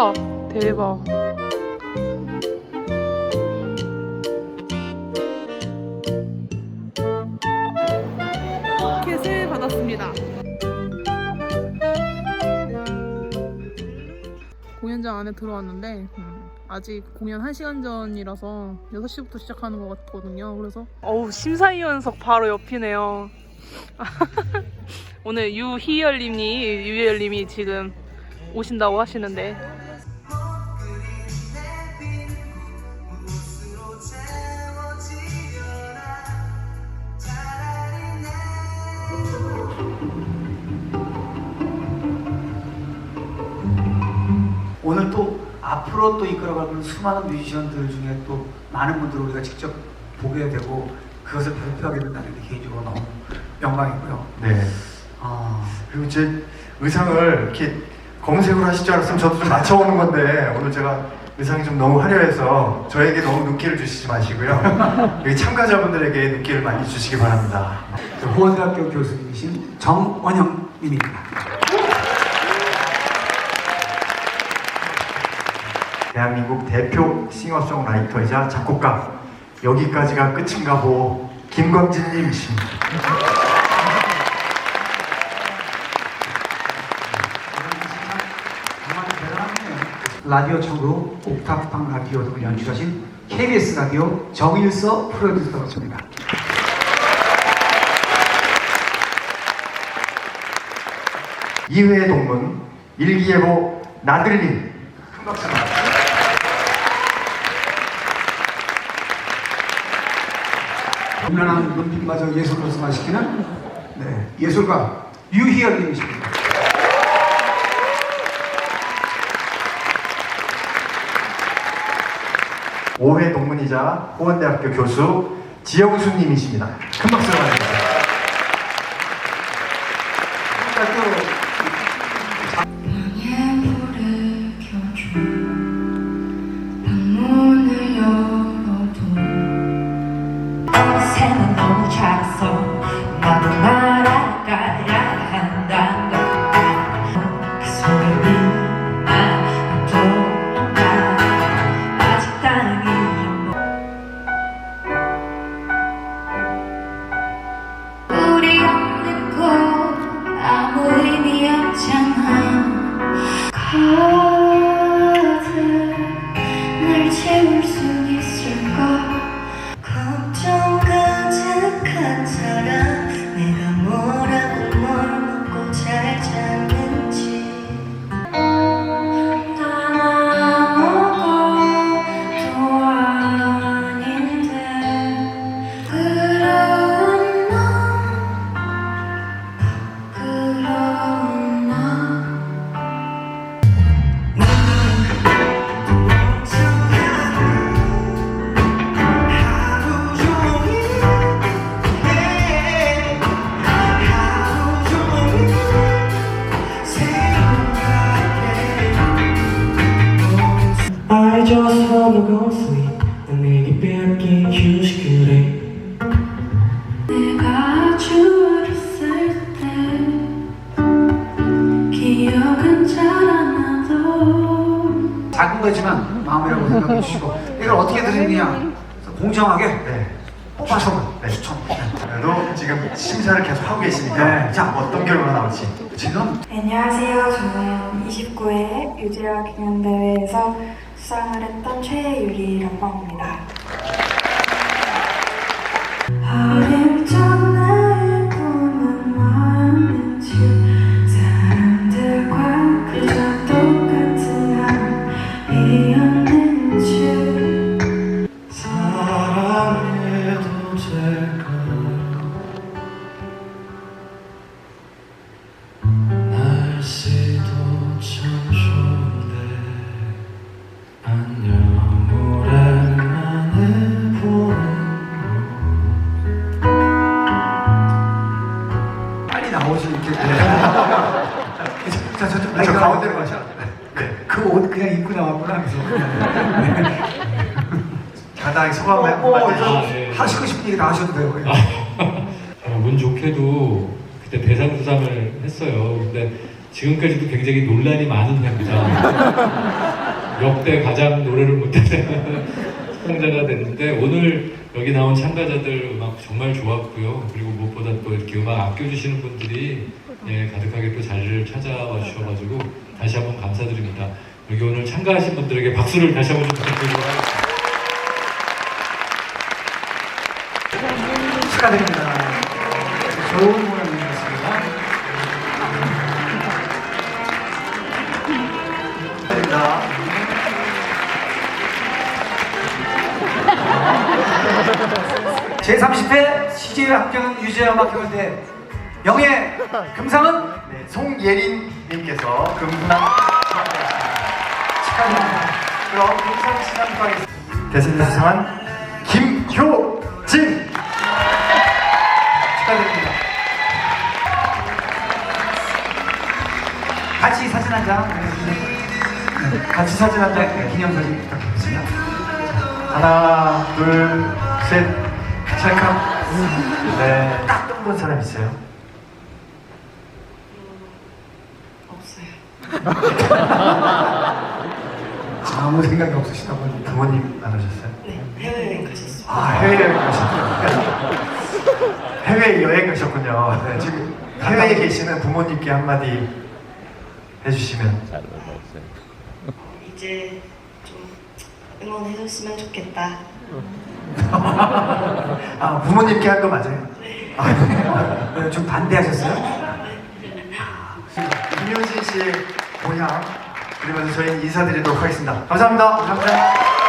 회사 대박. 켓을 받았습니다. 공연장 안에 들어왔는데 음, 아직 공연 1시간 전이라서 6시부터 시작하는 것 같거든요. 그래서 어우 심사위원석 바로 옆이네요. 오늘 유희열님이 유희열님이 지금 오신다고 하시는데 앞으로 또 이끌어가는 수많은 뮤지션들 중에 또 많은 분들을 우리가 직접 보게 되고 그것을 발표하게 된다는 게 개인적으로 너무 영광이고요. 네. 아, 그리고 제 의상을 이렇게 검은색으로 하실 줄 알았으면 저도 좀 맞춰오는 건데 오늘 제가 의상이 좀 너무 화려해서 저에게 너무 눈길을 주시지 마시고요. 여기 참가자분들에게 눈길을 많이 주시기 바랍니다. 저 호원대학교 교수님이신 정원영님입니다. 대한민국 대표 싱어송라이터이자 작곡가. 여기까지가 끝인가 보 김광진님이십니다. 라디오 천국 옥탑방 라디오 등을 연출하신 KBS 라디오 정일서 프로듀서가 니다. 이회의 동문 일기예보 나들림 큰 박수 현란한 눈빛마저 예술로 승화시키는 네, 예술가 유희열님이십니다. 오회 동문이자 호원대학교 교수 지영수님이십니다. 큰 박수 부탁드립니다. 채울 수 go sleep 내게 뺏긴 휴식 그래 내가 아주 어렸을 때 기억은 잘안 나도 작은 거지만 마음이라고 생각해 주시고 이걸 어떻게 그래서 공정하게 네. 뽑아서 네. 추천. 그래도 지금 심사를 계속 하고 계시니까 네. 자 어떤 결과가 나올지 지금 안녕하세요. 저는 29회 유재하 경연대회에서 수상을 했던 최유리라고 합니다. 저 가운데로 가셔. 네. 그옷 그냥 입고 나왔구나 그래서. 간단하게 소감 어, 한번 어. 아, 네. 하시고 싶은 얘기 다 하셔도 돼요. 그냥. 아, 운 좋게도 그때 대상 수상을 했어요. 근데 지금까지도 굉장히 논란이 많은 해입니다. 역대 가장 노래를 못하는 수상자가 됐는데 오늘 여기 나온 참가자들 음악 정말 좋았고요. 그리고 무엇보다 또 이렇게 음악 아껴주시는 분들이 예, 가득하게 또 자리를 찾아와 주셔가지고 다시 한번 감사드립니다. 여기 오늘 참가하신 분들에게 박수를 다시 한번 좀 부탁드리도록 하겠습니다. 축하드립니다. 좋은 공연이었습니다. 축하드립니다. 제30회 CJ 합격은 유재하 음악경연대 영예 금상은 네, 송예린님께서 금상 축하드립니다. 그럼 금상 가겠습니다. 대선대 수상한 김효진 축하드립니다. 같이 사진 한 장. 네, 같이 사진 한 장, 네, 기념사진 부탁드리겠습니다. 하나 둘 셋 찰칵 네 딱 떠본 사람 있어요? 아무 생각이 없으시다 보니 부모님 안 오셨어요? 네, 해외여행 가셨어요. 아 해외여행 가셨군요. 해외여행 가셨군요. 네, 지금 해외에 계시는 부모님께 한마디 해주시면 이제 좀 응원해줬으면 좋겠다. 아 부모님께 한 거 맞아요? 아, 네, 좀 반대하셨어요? 김효진 씨 의 고향 그러면서 저희는 인사드리도록 하겠습니다. 감사합니다. 감사합니다.